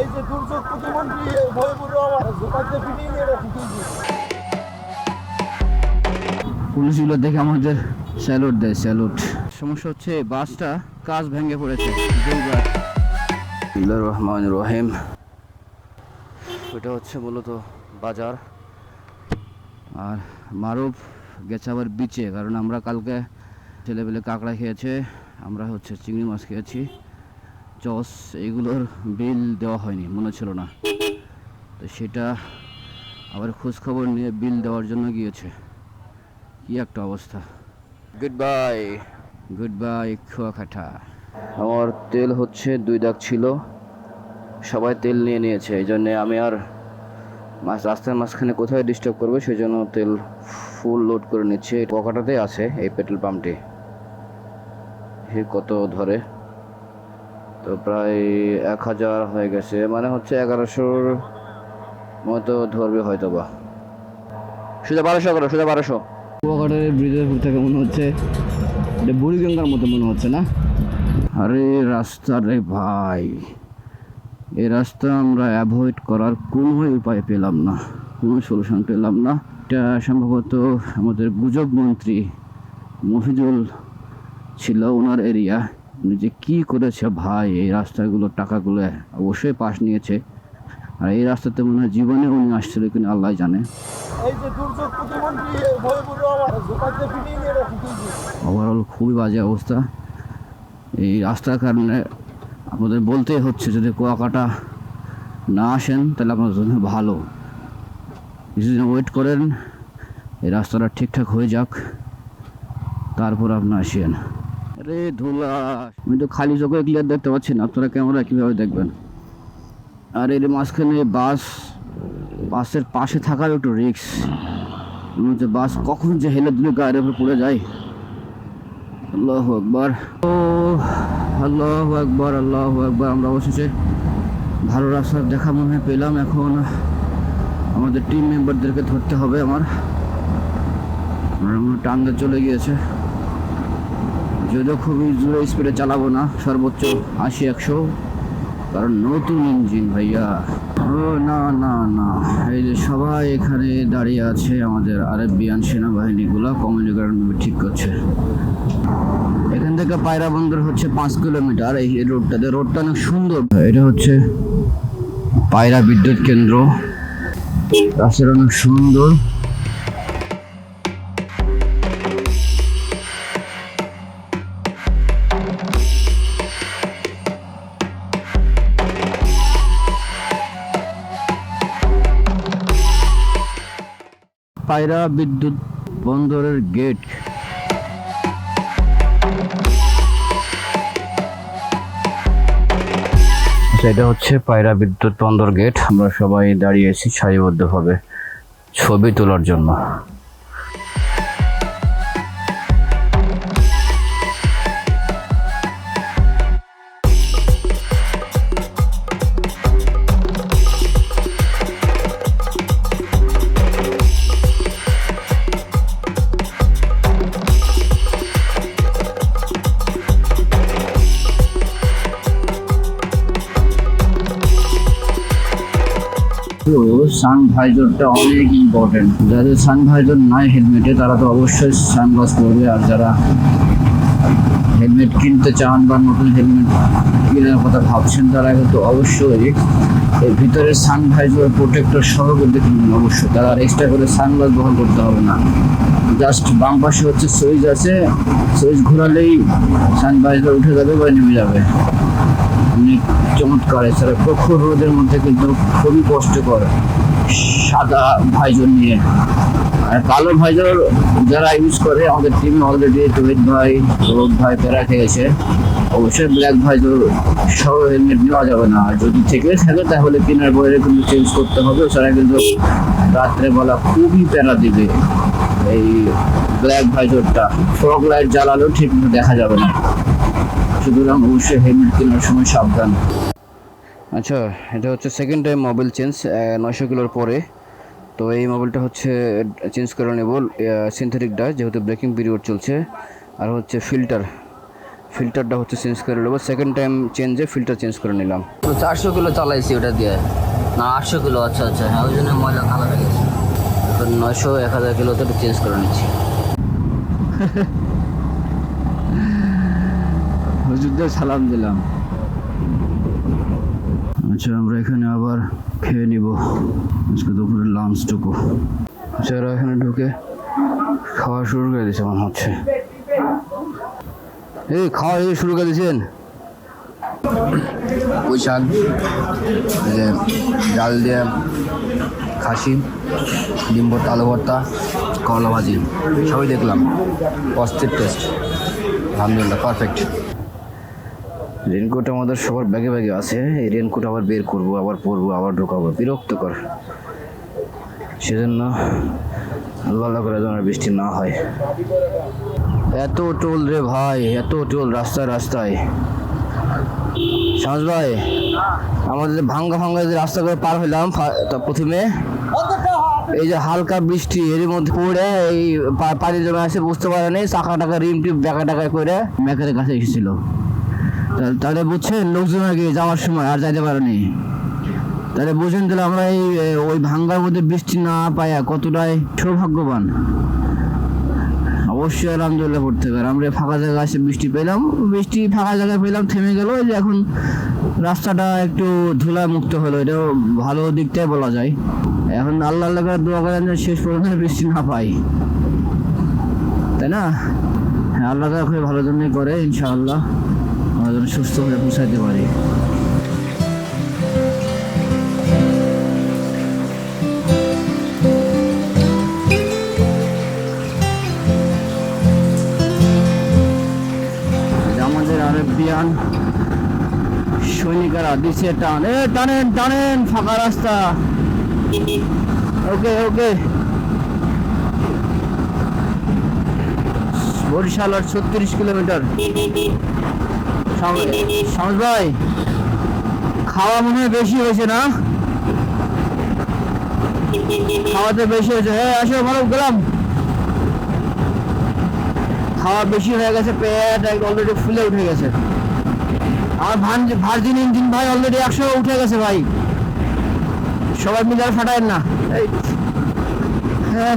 এই যে দুর্যোগ প্রতিমন্ত্রী ভয়পুর আমার জোকারকে ফিরিয়ে নিয়ে পুলিশগুলো দেখে আমাদের স্যালুট দেয়, স্যালুট। সমস্যা হচ্ছে, বাসটা কাজ ভেঙে পড়েছে, দুইবার। রহমান রহিম। এটা হচ্ছে মূলত বাজার। আর মারুফ গেছে আবার বিচে, কারণ আমরা কালকে ছেলেবেলে কাঁকড়া খেয়েছে, আমরা হচ্ছে চিংড়ি মাছ খেয়েছি। চস এইগুলোর বিল দেওয়া হয়নি মনে ছিল না। তো সেটা আবার খোঁজখবর নিয়ে বিল দেওয়ার জন্য গিয়েছে। কি একটা অবস্থা। গুড বাই গুড বাই খোয়াখাটা আমার তেল হচ্ছে দুই দাগ ছিল। সবাই তেল নিয়ে নিয়েছে এই জন্যে আমি আর মাছ রাস্তার মাঝখানে কোথায় ডিস্টার্ব করব সেই জন্য তেল ফুল লোড করে নিচ্ছে। পকাটাতে আছে এই পেট্রোল পাম্পটি সে কত ধরে? তো প্রায় এক হাজার হয়ে গেছে। মানে হচ্ছে এগারোশোর মতো ধরবে হয়তো বা সোজা বারোশো করো সোজা বারোশো। কুয়াকাটার ব্রিজের উপর থেকে মনে হচ্ছে এটা বুড়িগঙ্গার মতো মনে হচ্ছে না? আরে রাস্তা রে ভাই এই রাস্তা আমরা অ্যাভয়েড করার কোনো উপায় পেলাম না কোনো সলিউশন পেলাম না। এটা সম্ভবত আমাদের গুজব মন্ত্রী মফিজুল ছিল ওনার এরিয়া উনি যে কী করেছে ভাই এই রাস্তাগুলো টাকাগুলো অবশ্যই পাশ নিয়েছে। আর এই রাস্তাতে মনে হয় জীবনে উনি আসছিল কিনা আল্লাহ জানে। ওভারঅল খুবই বাজে অবস্থা। এই রাস্তার কারণে আপনাদের বলতেই হচ্ছে যদি কুয়াকাটা না আসেন তাহলে আপনাদের জন্য ভালো। কিছুদিন ওয়েট করেন এই রাস্তাটা ঠিকঠাক হয়ে যাক তারপর আপনি আসেন। আরে ধুলা আমি তো খালি চোখে ক্লিয়ার দেখতে পাচ্ছি না। আপনারা ক্যামেরা কীভাবে দেখবেন? আর এর মাঝখানে বাস, বাসের পাশে থাকার একটু রিক্স মনে বাস কখন যে হেলে দুলে গায়ের উপরে পড়ে যায়। আল্লাহ আকবর। ও, আল্লাহ আকবর আল্লাহ আকবর। আমরা অবশেষে ভালো রাস্তার দেখা মনে হয় পেলাম। এখন আমাদের টিম মেম্বারদেরকে ধরতে হবে আমার। টাঙ্গে চলে গিয়েছে। যদিও খুবই জোরে স্পিডে চালাবো না, সর্বোচ্চ আশি, একশো। কারণ নতুন ইঞ্জিন ভাইয়া। ও, না না না। এই যে সবাই এখানে দাঁড়িয়ে আছে আমাদের আরবিয়ান সেনাবাহিনীগুলো, কমিউনিকেশন ঠিক করছে। এখান থেকে পায়রা বন্দর হচ্ছে পাঁচ কিলোমিটার, এই রোডটাতে রোডটা অনেক সুন্দর। এটা হচ্ছে পায়রা বিদ্যুৎ কেন্দ্র। রাস্তাটা অনেক সুন্দর। পায়রা বিদ্যুৎ বন্দরের গেট। এটা হচ্ছে পায়রা বিদ্যুৎ বন্দর গেট। আমরা সবাই দাঁড়িয়েছি সারিবদ্ধভাবে ছবি তোলার জন্য। তো সানভাইজারটা অনেক ইম্পর্টেন্ট যাদের সানভাইজার নাই হেলমেটে, তারা তো অবশ্যই সানগ্লাস পরবে। আর যারা হেলমেট কিনতে চান বা নতুন হেলমেট কেনার কথা ভাবছেন, তারা কিন্তু অবশ্যই এর ভিতরে সানভাইজার প্রোটেক্টর সহ কিন্তু কিনবেন অবশ্যই। তারা আর এক্সট্রা করে সানগ্লাস ব্যবহার করতে হবে না। জাস্ট বাম পাশে হচ্ছে সুইচ আছে। সুইচ ঘোরালেই সান সানভাইজার উঠে যাবে বা নেমে যাবে। অনেক চমৎকার। এছাড়া প্রখর রোদের মধ্যে কিন্তু খুবই কষ্টকর। সাদা ভাইজন নিয়ে। আর কালো ভাইজর যারা ইউজ করে, আমাদের টিমে অলরেডি তহিদ ভাই, রোদ ভাই প্যারা খেয়েছে। অবশ্যই ব্ল্যাক ভাইজর সহ হেলমেট নেওয়া যাবে না। আর যদি থেকে থাকে, তাহলে কেনার পরে কিন্তু চেঞ্জ করতে হবে। ওছাড়া কিন্তু রাত্রেবেলা খুবই প্যারা দিবে এই ব্ল্যাক ভাইজরটা। ফগ লাইট জ্বালালেও ঠিক দেখা যাবে না। সুতরাং অবশ্যই হেলমেট কেনার সময় সাবধান। আচ্ছা এটা হচ্ছে সেকেন্ড টাইম মোবাইল চেঞ্জ নয়শো কিলোর পরে। তো এই মোবাইলটা হচ্ছে চেঞ্জ করে নেব সিনথেটিক ডাস যেহেতু ব্রেকিং পিরিয়ড চলছে। আর হচ্ছে ফিল্টার ফিল্টারটা হচ্ছে চেঞ্জ করে নেব। সেকেন্ড টাইম চেঞ্জে ফিল্টার চেঞ্জ করে নিলাম। চারশো কিলো চালাইছি ওটা দিয়ে। না আটশো কিলো আচ্ছা আচ্ছা হ্যাঁ ওই জন্য ময়লা কালো হয়ে গেছে। এখন নয়শো এক হাজার কিলোতে একটু চেঞ্জ করে নিচ্ছি। হুজুরদের সালাম দিলাম। আচ্ছা আমরা এখানে আবার খেয়ে নিব। আজকে দুপুরের লাঞ্চটুকু যারা এখানে ঢুকে খাওয়া শুরু করে দিয়েছে মনে হচ্ছে। এই, খাওয়া এই শুরু করে দিয়েছেন? পুঁই শাক যে ডাল দিয়ে খাসি, ডিম ভর্তা, আলু ভর্তা, করলা ভাজি, সবই দেখলাম। অস্থির টেস্ট আলহামদুলিল্লাহ পারফেক্ট রেনকোট আমাদের সবার ব্যাগে ব্যাগে আছে। এই রেনকোট আবার বের করব, আবার পরবো, আবার ঢোকাবো। বিরক্তকর। সেজন্য আল্লাহ আল্লাহ করে যেন বৃষ্টি না হয়। এত টোল রে ভাই, এত টোল রাস্তায় রাস্তায়। সাহস ভাই, আমাদের ভাঙ্গা ভাঙ্গা যে রাস্তা করে পার হইলাম প্রথমে, এই যে হালকা বৃষ্টি, এর মধ্যে পড়ে এই পানি জমে আসে বুঝতে পারে নাই চাকা টাকা, রিম টিপ ডাকা টাকা করে মেকারের কাছে এসেছিল। তাহলে বুঝছেন, লোকজন আগে যাওয়ার সময় আর যাইতে পারেনি। তাহলে বুঝেন তাহলে আমরা এই ওই ভাঙ্গার মধ্যে বৃষ্টি না পাইয়া কতটাই সৌভাগ্যবান। অবশ্যই আলহামদুলিল্লাহ পড়তে পারে আমরা ফাঁকা জায়গায় এসে বৃষ্টি পেলাম, বৃষ্টি ফাঁকা জায়গায় পেলাম, থেমে গেল যে এখন রাস্তাটা একটু ধুলা মুক্ত হলো, এটাও ভালো দিকটাই বলা যায়। এখন আল্লাহ আল্লাহ দোয়া করেন শেষ পর্যন্ত বৃষ্টি না পাই। তাই না? হ্যাঁ আল্লাহ খুবই ভালো জন্যই করে, ইনশাআল্লাহ। যেন সুস্থ হয়ে পারি। আমাদের আরবিয়ান সৈনিকেরা দিচ্ছে টান। এ, টানেন টানেন, ফাঁকা রাস্তা। ওকে ওকে। বরিশাল আর ছত্রিশ কিলোমিটার। সামস ভাই খাওয়া মনে হয় বেশি হয়েছে না? খাওয়াতে বেশি হয়েছে। হ্যাঁ আসো, ভালো, গেলাম। খাওয়া বেশি হয়ে গেছে, পেট অলরেডি ফুলে উঠে গেছে। ভান ভার্জিন ইঞ্জিন ভাই অলরেডি একশো উঠে গেছে ভাই। সবাই মিলে আর ফাটায়েন না। হ্যাঁ।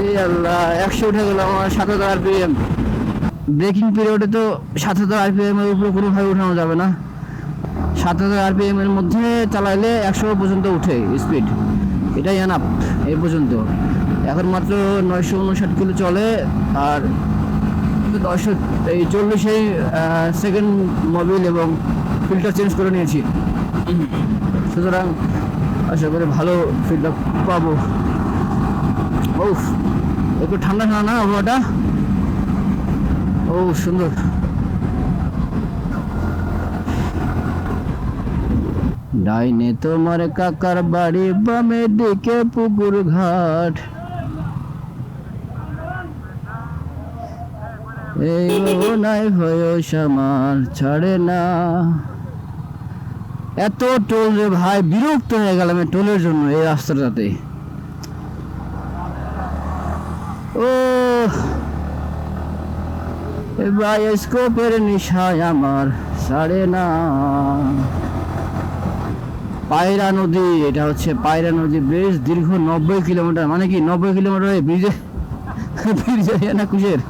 এই আল্লাহ, একশো উঠে গেল আমার সাত হাজার আরপিএম ব্রেকিং পিরিয়ডে তো সাত হাজার আরপিএম এর উপরে কোনোভাবে উঠানো যাবে না। সাত হাজার আরপিএম এর মধ্যে চালাইলে একশো পর্যন্ত উঠে স্পিড এটাই এনাপ এই পর্যন্ত। এখন মাত্র নয়শো উনষাট কিলো চলে, আর দশশো, এই চল্লিশেই সেকেন্ড মোবিল এবং ফিল্টার চেঞ্জ করে নিয়েছি। সুতরাং আশা করি ভালো ফিডব্যাক পাবো। উফ, একটু ঠান্ডা ঠান্ডা না আবহাওয়াটা? ও, সুন্দর। ডাইনে তোমার কাকার বাড়ি, বামে দিকে পুকুর ঘাট। এই নাই ভয় সামার, ছাড়ে না। এত টোল রে ভাই, বিরক্ত হয়ে গেলাম টোলের জন্য এই রাস্তাটাতে। ও বায়োস্কোপের নিশায় আমার সাড়ে না। পায়রা নদী, এটা হচ্ছে পায়রা নদী ব্রিজ দীর্ঘ নব্বই কিলোমিটার মানে কি নব্বই কিলোমিটার ব্রিজে ব্রিজে না কুশের?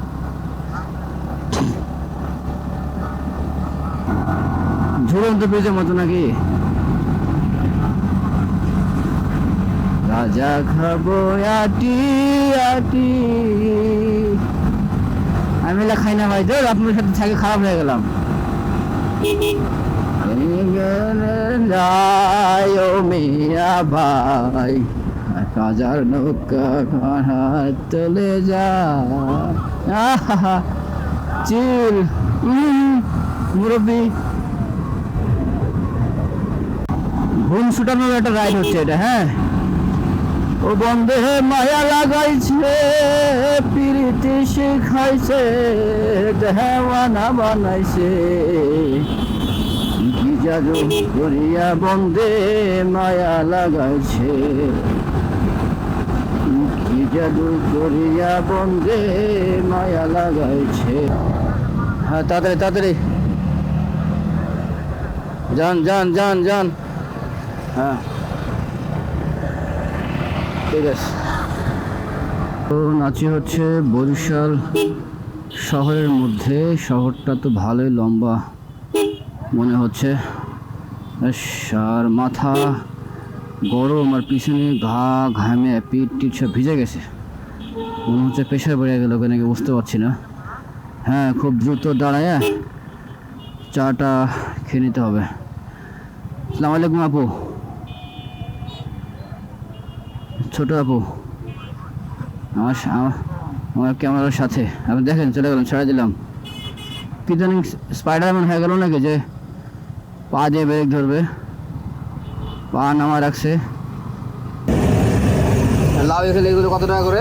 ঝুলন্ত ব্রিজের মতো নাকি? রাজা খাব আটি আটি। আমি খাই না ভাই তো আপনার সাথে থাকে খারাপ হয়ে গেলাম। মিয়া ভাই কাজার নৌকা হাত চলে যা। চিল। মুরব্বী। ঘুম ছুটানোর একটা রাইড হচ্ছে এটা হ্যাঁ? ও বন্ধে মায়া লাগাইছে পিরিতি শিখাইছে দেওয়ানা বানাইছে। কি জাদু করিয়া বন্ধে মায়া লাগাইছে? কি জাদু করিয়া বন্দে মায়া লাগাইছে? হ্যাঁ তাড়াতাড়ি তাড়াতাড়ি। যান যান যান যান। হ্যাঁ। তো নাচি হচ্ছে বরিশাল শহরের মধ্যে। শহরটা তো ভালোই লম্বা মনে হচ্ছে। আর মাথা গরম আর পিছনে ঘা ঘামে, পিঠ টিট সব ভিজে গেছে। মনে হচ্ছে প্রেশার বেড়ে গেল কেন বুঝতে পারছি না। হ্যাঁ খুব দ্রুত দাঁড়ায় চাটা খেয়ে নিতে হবে। সালাম আলাইকুম আপু। ছোট আপু। আমার আমার- ক্যামেরার সাথে। আপনি দেখেন, চলে গেলাম, ছেড়ে দিলাম। জানি, স্পাইডারম্যান হয়ে গেল নাকি যে পা দিয়ে ব্রেক ধরবে। পা নামা রাখছে। লাউ এখানে এগুলো কত টাকা করে?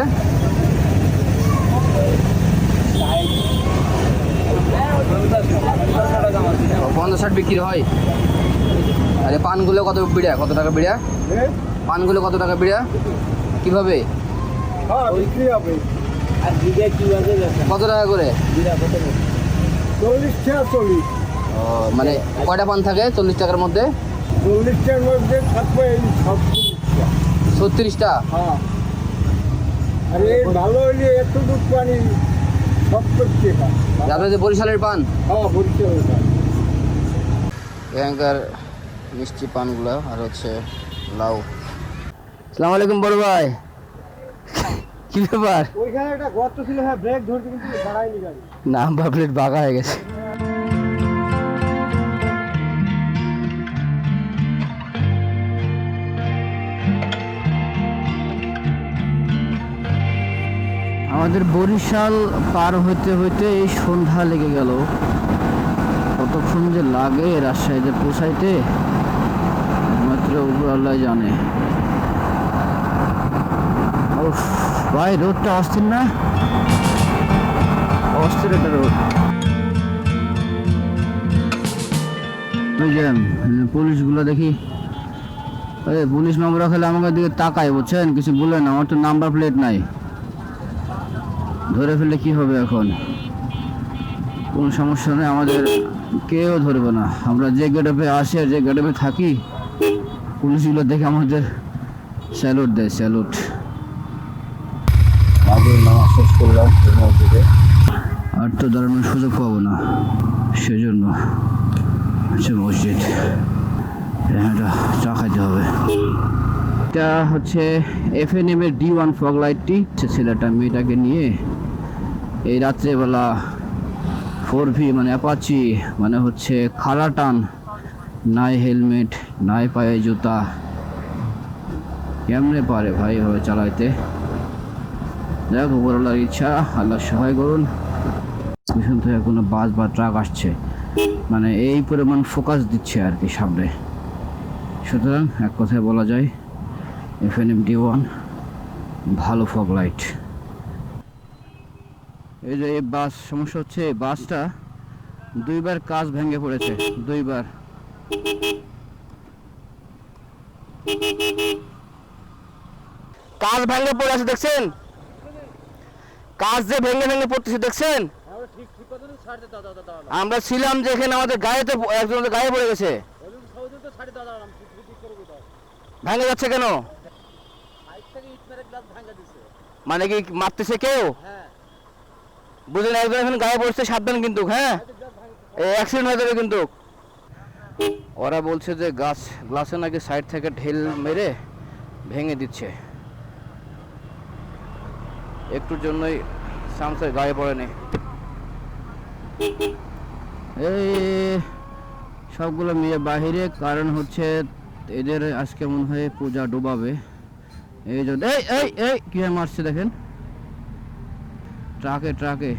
পঞ্চাশ ষাট বিক্রি হয়। আরে পানগুলো কত বিড়া? কত টাকা বিড়া? পানগুলো কত টাকা বিড়া? কীভাবে? হ্যাঁ বিক্রি হবে। কত টাকা করে? চল্লিশ টাকা চল্লিশ। মানে কয়টা পান থাকে চল্লিশ টাকার মধ্যে? চল্লিশটার মধ্যে থাকবে ছত্রিশটা? হ্যাঁ। আর এই ভালো হইলে এতটুক পানি আপনার যে বরিশালের পান? হ্যাঁ এখানকার মিষ্টি পানগুলো আর হচ্ছে লাউ। সালাম আলাইকুম বড় ভাই। কি ব্যাপার? ওইখানে একটা গর্ত ছিল হ্যাঁ ব্রেক ধরতে কিন্তু দাঁড়ায়নি গাড়ি। বাঁকা হয়ে গেছে। আমাদের বরিশাল পার হইতে হইতে এই সন্ধ্যা লেগে গেল। কতক্ষণ যে লাগে রাজশাহীতে পৌঁছাইতে মাত্র উপর আল্লাহ জানে। ভাই রোডটা অস্থির না? অস্থির একটা রোড ওই যে পুলিশগুলো দেখি। আরে পুলিশ মামলা খেলে আমাকে দিকে তাকায় বুঝছেন? কিছু বলে না আমার তো নাম্বার প্লেট নাই। ধরে ফেললে কি হবে এখন? কোনো সমস্যা নেই আমাদের কেউ ধরবে না। আমরা যে গেটআপে আসি আর যে গেটআপে থাকি পুলিশগুলো দেখে আমাদের স্যালুট দেয় স্যালুট আগে নামাজ শেষ করলাম মসজিদে আর তো দাঁড়ানোর সুযোগ পাবো না। সেজন্য হচ্ছে মসজিদ। এটা চা খাইতে হবে। এটা হচ্ছে এফ এন এম এর ডি ওয়ান ফগ লাইটটি ছেলেটা, মেয়েটাকে নিয়ে এই রাত্রেবেলা ফোর ভি মানে অ্যাপাচি মানে হচ্ছে খাড়া টান নাই হেলমেট, নাই পায়ে জুতা। কেমনে পারে ভাই এভাবে চালাইতে? যাক উপরওয়ালার ইচ্ছা, আল্লাহ সহায় করুন। পিছন থেকে কোনো বাস বা ট্রাক আসছে। মানে এই পরিমাণ ফোকাস দিচ্ছে আর কি সামনে। সুতরাং এক কথায় বলা যায় F N M D one ভালো ফগ লাইট এই যে এই বাস, সমস্যা হচ্ছে এই বাসটা দুইবার কাজ ভেঙে পড়েছে, দুইবার। কাজ ভেঙে পড়ে আছে দেখছেন? কাজ যে ভেঙে ভেঙে পড়তেছে, দেখছেন? আমরা ছিলাম যে এখানে আমাদের গায়েতে একজন গায়ে পড়ে গেছে। ভেঙে যাচ্ছে কেন? মানে কি মারতেছে কেউ? বুঝলেন একজন এখন গায়ে পড়ছে সাবধান কিন্তু হ্যাঁ? অ্যাক্সিডেন্ট হয়ে যাবে কিন্তু। ওরা বলছে যে গাছ গ্লাসে নাকি সাইড থেকে ঢেল মেরে ভেঙে দিচ্ছে। একটুর জন্যই সামসের গায়ে পড়েনি। এই সবগুলো মেয়ে বাহিরে, কারণ হচ্ছে এদের আজকে মনে হয় পূজা ডুবাবে। এই জন্য এই এই এই, কি মারছে দেখেন? ট্রাকে ট্রাকে।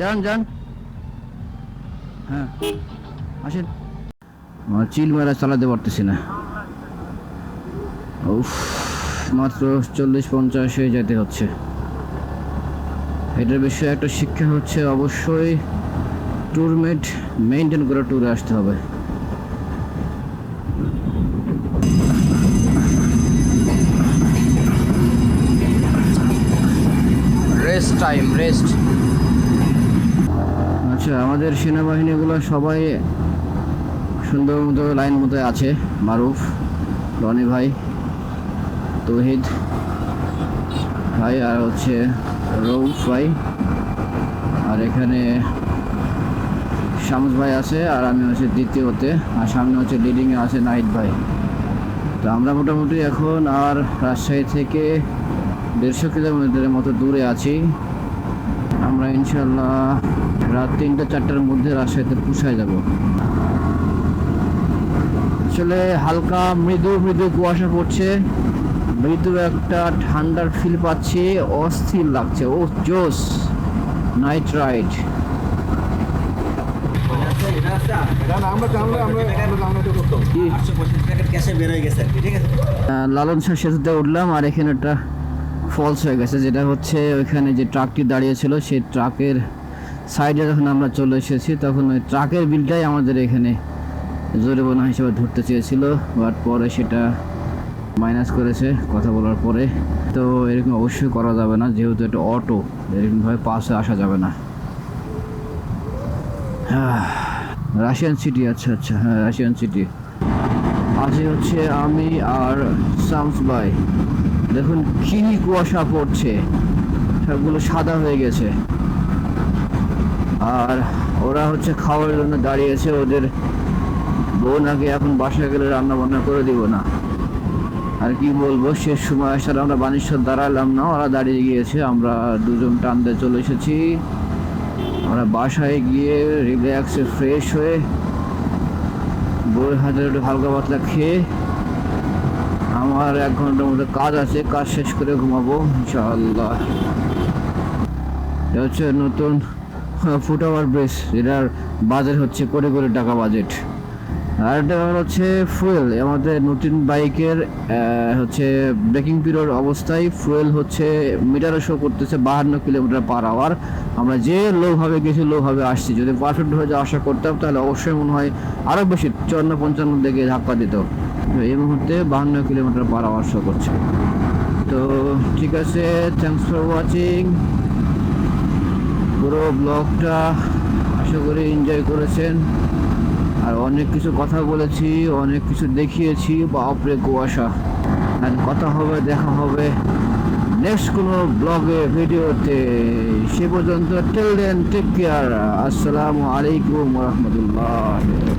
যান যান। হ্যাঁ আসেন। চিল মেরা চালাতে পারতেছি না। মাত্র চল্লিশ পঞ্চাশে যেতে হচ্ছে। এটার বিষয়ে একটা শিক্ষা হচ্ছে অবশ্যই ট্যুরমেট মেনটেন করে ট্যুরে আসতে হবে। রেস্ট টাইম রেস্ট আচ্ছা আমাদের সেনাবাহিনীগুলো সবাই সুন্দর মতো লাইন মতো আছে মারুফ রনি ভাই তৌহিদ ভাই আর হচ্ছে রৌফ ভাই আর এখানে শামস ভাই আছে আর আমি হচ্ছে দ্বিতীয়তে, আর সামনে হচ্ছে লিডিংয়ে আছে নাইট ভাই। তো আমরা মোটামুটি এখন আর রাজশাহী থেকে দেড়শো কিলোমিটারের মতো দূরে আছি। আমরা ইনশাল্লাহ রাত তিনটা, চারটার মধ্যে রাজশাহীতে পুষায় যাব। আসলে হালকা মৃদু মৃদু কুয়াশা পড়ছে। মৃদু একটা ঠান্ডার ফিল পাচ্ছি, অস্থির লাগছে। ও জোস নাইট রাইড লালন শাহ সেতুতে উঠলাম আর এখানে একটা ফলস হয়ে গেছে, যেটা হচ্ছে ওইখানে যে ট্রাকটি দাঁড়িয়েছিল, সেই ট্রাকের সাইডে যখন আমরা চলে এসেছি, তখন ওই ট্রাকের বিলটাই আমাদের এখানে জরিমানা হিসেবে ধরতে চেয়েছিল বাট পরে সেটা মাইনাস করেছে কথা বলার পরে। তো এরকম অবশ্যই করা যাবে না, যেহেতু এটা অটো এরকমভাবে পাশে আসা যাবে না। রাশিয়ান সিটি আচ্ছা আচ্ছা হ্যাঁ রাশিয়ান সিটি আজকে হচ্ছে আমি আর শামস ভাই। দেখুন কি কুয়াশা পড়ছে। সবগুলো সাদা হয়ে গেছে। আর ওরা হচ্ছে খাওয়ার জন্য দাঁড়িয়েছে। ওদের বোন আগে এখন বাসায় গেলে রান্না বান্না করে দিব না। আর কি বলব, শেষ সময় আসার আমরা বানেশ্বর দাঁড়ালাম না। ওরা দাঁড়িয়ে গিয়েছে। আমরা দুজন টানতে চলে এসেছি। আমরা বাসায় গিয়ে রিল্যাক্সে ফ্রেশ হয়ে বই হাজার একটু হালকা পাতলা খেয়ে আমার এক ঘণ্টার মধ্যে কাজ আছে, কাজ শেষ করে ঘুমাবো, ইনশাআল্লাহ। এটা হচ্ছে নতুন ফুট ওভার ব্রিজ যেটার বাজেট হচ্ছে কোটি কোটি টাকা বাজেট আর একটা ব্যাপার হচ্ছে ফুয়েল আমাদের নতুন বাইকের হচ্ছে ব্রেকিং পিরিয়ড অবস্থায় ফুয়েল হচ্ছে মিটারে শো করতেছে বাহান্ন কিলোমিটার পার আওয়ার আমরা যে লোভাবে গেছি লোভাবে আসছি। যদি পারফেক্ট হয়ে যাওয়া আশা করতাম, তাহলে অবশ্যই মনে হয় আরও বেশি চুয়ান্ন পঞ্চান্ন দিকে ধাক্কা দিত। এই মুহূর্তে বাহান্ন কিলোমিটার পার আওয়ার শো করছে। তো ঠিক আছে থ্যাংকস ফর ওয়াচিং পুরো ব্লগটা আশা করি এনজয় করেছেন। আর অনেক কিছু কথা বলেছি, অনেক কিছু দেখিয়েছি বাপরে কুয়াশা। কথা হবে, দেখা হবে। নেক্সট কোনো ব্লগে ভিডিওতে সে পর্যন্ত টেল দেন টেক কেয়ার আসসালামু আলাইকুম রহমতুল্লাহ